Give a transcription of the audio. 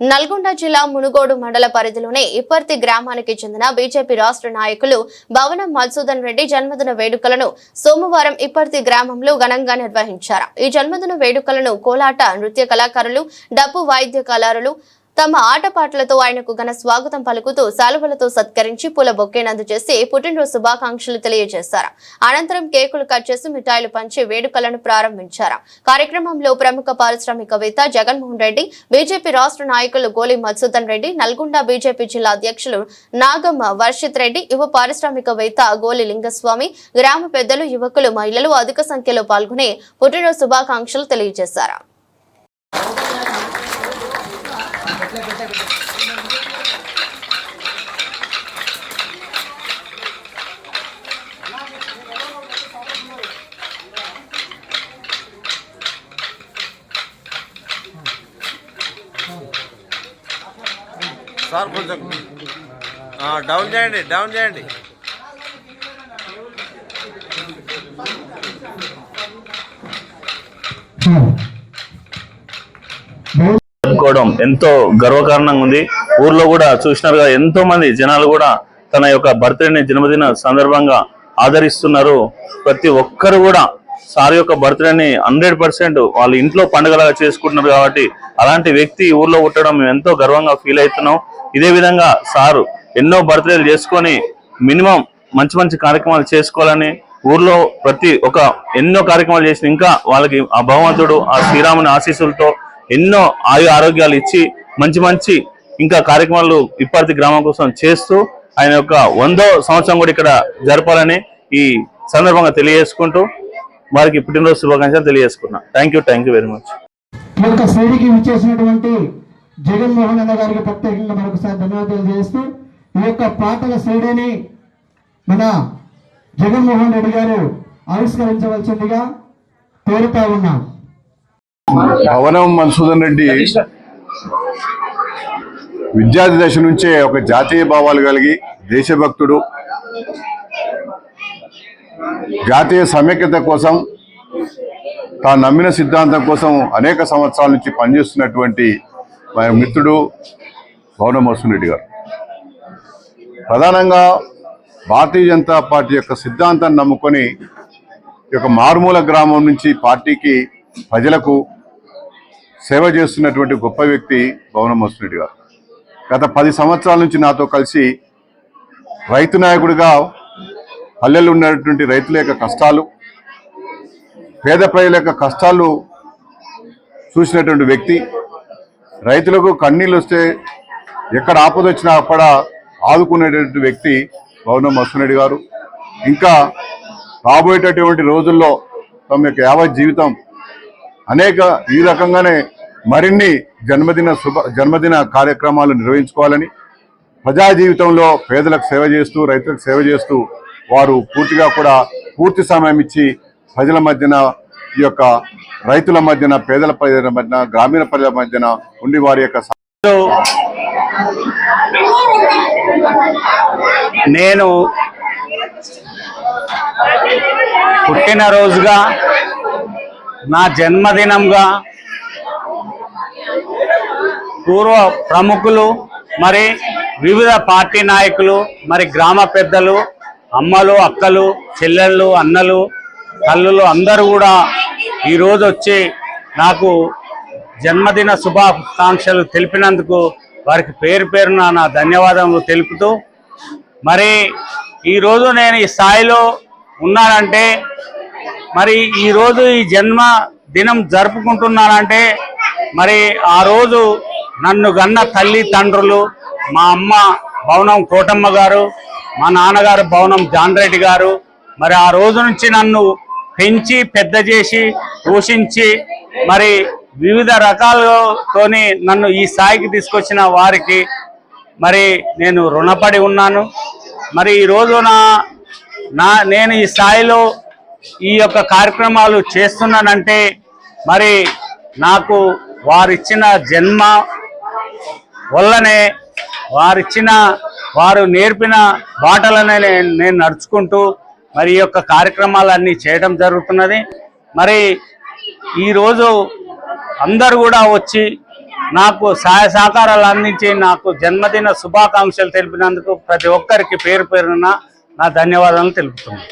నల్గొండ జిల్లా మునుగోడు మండల పరిధిలోని ఇప్పర్తి గ్రామానికి చెందిన బీజేపీ రాష్ట్ర నాయకులు భవనం మధుసూదన్ రెడ్డి జన్మదిన వేడుకలను సోమవారం ఇప్పర్తి గ్రామంలో ఘనంగా నిర్వహించారు. ఈ జన్మదిన వేడుకలను కోలాట నృత్య కళాకారులు డప్పు వాయిద్య కళారులు తమ ఆటపాటలతో ఆయనకు ఘన స్వాగతం పలుకుతూ శాలువలతో సత్కరించి పూల బొక్కేనందు చేసి పుట్టినరోజు శుభాకాంక్షలు తెలియజేశారు. అనంతరం కేకులు కట్ చేసి మిఠాయిలు పంచి వేడుకలను ప్రారంభించారు. కార్యక్రమంలో ప్రముఖ పారిశ్రామికవేత్త జగన్మోహన్ రెడ్డి బీజేపీ రాష్ట్ర నాయకులు గోలి మధుసూదన్ రెడ్డి నల్గొండ బీజేపీ జిల్లా అధ్యక్షులు నాగమ్మ వర్షిత్ రెడ్డి యువ పారిశ్రామికవేత్త గోలి లింగస్వామి గ్రామ పెద్దలు యువకులు మహిళలు అధిక సంఖ్యలో పాల్గొని పుట్టినరోజు శుభాకాంక్షలు తెలియజేశారు. సార్ కొంచెం డౌన్ చేయండి డౌన్ చేయండి. జరుపుకోవడం ఎంతో గర్వకారణంగా ఉంది. ఊర్లో కూడా చూసినారుగా ఎంతో మంది జనాలు కూడా తన యొక్క బర్త్డేని జన్మదిన సందర్భంగా ఆదరిస్తున్నారు. ప్రతి ఒక్కరు కూడా సార్ యొక్క బర్త్డేని హండ్రెడ్ పర్సెంట్ వాళ్ళ ఇంట్లో పండుగలాగా చేసుకుంటున్నారు కాబట్టి అలాంటి వ్యక్తి ఊర్లో పుట్టడం మేము ఎంతో గర్వంగా ఫీల్ అవుతున్నాం. ఇదే విధంగా సారు ఎన్నో బర్త్డేలు చేసుకొని మినిమం మంచి మంచి కార్యక్రమాలు చేసుకోవాలని ఊర్లో ప్రతి ఒక ఎన్నో కార్యక్రమాలు చేసిన ఇంకా వాళ్ళకి ఆ భగవంతుడు ఆ శ్రీరాముని ఆశీస్సులతో ఎన్నో ఆయు ఆరోగ్యాలు ఇచ్చి మంచి మంచి ఇంకా కార్యక్రమాలు ఇప్పటి గ్రామం కోసం చేస్తూ ఆయన యొక్క వందో సంవత్సరం కూడా ఇక్కడ జరపాలని ఈ సందర్భంగా తెలియజేసుకుంటూ వారికి పుట్టినరోజు శుభాకాంక్షలు తెలియజేసుకున్నా thank you thank you very much ఈ యొక్క శ్రేణికి విచ్చేసినటువంటి జగన్మోహన్ రెడ్డి గారికి ప్రత్యేకంగా మరొకసారి ధన్యవాదాలు చేస్తూ ఈ యొక్క పాటల శ్రేణిని మన జగన్మోహన్ రెడ్డి గారు ఆవిష్కరించవలసిందిగా కోరుతా ఉన్నాం. భవనం మధుసూదన్ రెడ్డి విద్యార్థి దశ నుంచే ఒక జాతీయ భావాలు కలిగి దేశభక్తుడు. జాతీయ సమైక్యత కోసం తాను నమ్మిన సిద్ధాంతం కోసం అనేక సంవత్సరాల నుంచి పనిచేస్తున్నటువంటి మా మిత్రుడు భవనం మధుసూదన్ రెడ్డి గారు. ప్రధానంగా భారతీయ జనతా పార్టీ యొక్క సిద్ధాంతాన్ని నమ్ముకొని ఈ యొక్క మారుమూల గ్రామం నుంచి పార్టీకి ప్రజలకు సేవ చేస్తున్నటువంటి గొప్ప వ్యక్తి భవనం రెడ్డి గారు. గత పది సంవత్సరాల నుంచి నాతో కలిసి రైతు నాయకుడిగా పల్లెలు ఉన్నటువంటి రైతుల యొక్క కష్టాలు పేద ప్రజల యొక్క కష్టాలు చూసినటువంటి వ్యక్తి రైతులకు కన్నీళ్ళు వస్తే ఎక్కడ ఆపద వచ్చినా అక్కడ ఆదుకునేటటువంటి వ్యక్తి భవనం మధుసూదన్ గారు. ఇంకా రాబోయేటటువంటి రోజుల్లో తమ యొక్క యావత్ జీవితం అనేక ఈ రకంగానే మరిన్ని జన్మదిన శుభ జన్మదిన కార్యక్రమాలు నిర్వహించుకోవాలని ప్రజా జీవితంలో పేదలకు సేవ చేస్తూ రైతులకు సేవ చేస్తూ వారు పూర్తిగా కూడా పూర్తి సమయం ఇచ్చి ప్రజల మధ్యన ఈ యొక్క రైతుల మధ్యన పేదల ప్రజల మధ్యన గ్రామీణ ప్రజల మధ్యన ఉండి వారి యొక్క నేను పుట్టినరోజుగా నా జన్మదినంగా పూర్వ ప్రముఖులు మరి వివిధ పార్టీ నాయకులు మరి గ్రామ పెద్దలు అమ్మలు అక్కలు చెల్లెళ్ళు అన్నలు తల్లులు అందరూ కూడా ఈరోజు వచ్చి నాకు జన్మదిన శుభాకాంక్షలు తెలిపినందుకు వారికి పేరు పేరున నా ధన్యవాదములు తెలుపుతూ మరి ఈరోజు నేను ఈ స్థాయిలో ఉన్నానంటే మరి ఈరోజు ఈ జన్మ దినం జరుపుకుంటున్నానంటే మరి ఆ రోజు నన్ను గన్న తల్లి తండ్రులు మా అమ్మ భవనం కోటమ్మ గారు మా నాన్నగారు భవనం జాన్రెడ్డి గారు మరి ఆ రోజు నుంచి నన్ను పెంచి పెద్ద చేసి పోషించి మరి వివిధ రకాలతోని నన్ను ఈ స్థాయికి తీసుకొచ్చిన వారికి మరి నేను రుణపడి ఉన్నాను. మరి ఈ రోజున నా నా నేను ఈ స్థాయిలో ఈ యొక్క కార్యక్రమాలు చేస్తున్నానంటే మరి నాకు వారిచ్చిన జన్మ వల్లనే వారిచ్చిన వారు నేర్పిన బాటలనే నేను నడుచుకుంటూ మరి యొక్క కార్యక్రమాలన్నీ చేయడం జరుగుతున్నది. మరి ఈరోజు అందరు కూడా వచ్చి నాకు సహాయ సహకారాలు అందించి నాకు జన్మదిన శుభాకాంక్షలు తెలిపినందుకు ప్రతి ఒక్కరికి పేరు పేరున నా ధన్యవాదాలు తెలుపుతున్నాను.